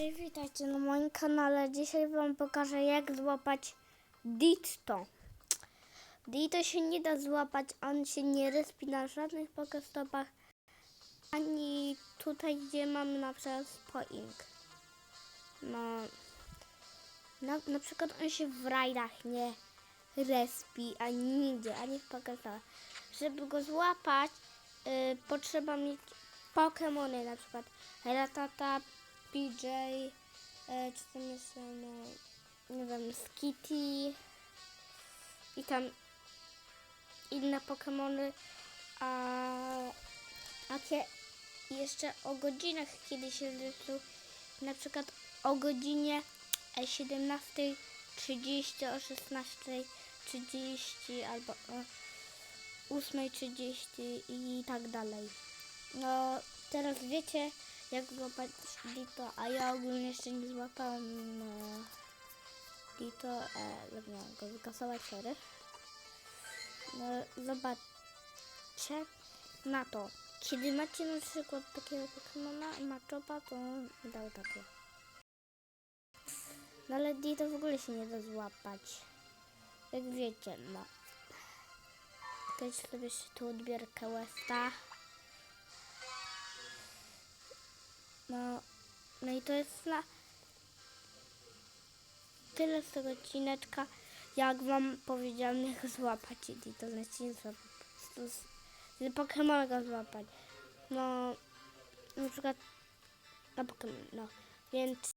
Cześć, witajcie na moim kanale. Dzisiaj wam pokażę jak złapać Ditto. Ditto się nie da złapać, on się nie respi na żadnych pokestopach, ani tutaj gdzie mamy na przykład spoing. No, na, na przykład on się w rajdach nie respi, ani nigdzie, ani w pokestopach. Żeby go złapać, y, potrzeba mieć Pokemony, na przykład Ratata, PJ, e, czy tam jeszcze, no, nie wiem, Skitty i tam inne Pokemony, a, a kie, jeszcze o godzinach, kiedy się zrysuł, na przykład o godzinie e, 17.30, o 16.30 albo o 8.30 i tak dalej. No, teraz wiecie, jak złapać Dito, a ja ogólnie jeszcze nie złapałam no, Dito, e, miałam go wykasować, sorry. No, zobaczcie na to. Kiedy macie na przykład takiego Pokemona, Machopa, to on dał takie. No ale Dito w ogóle się nie da złapać. Jak wiecie, no. Kiedyś sobie tu odbierkę Westa. No, no i to jest na tyle z tego odcineczka. Jak wam powiedziałam, jak złapać i to znaczy nie złapać. Po prostu z Pokemona go złapać. No, na przykład na Pokemon, no. Więc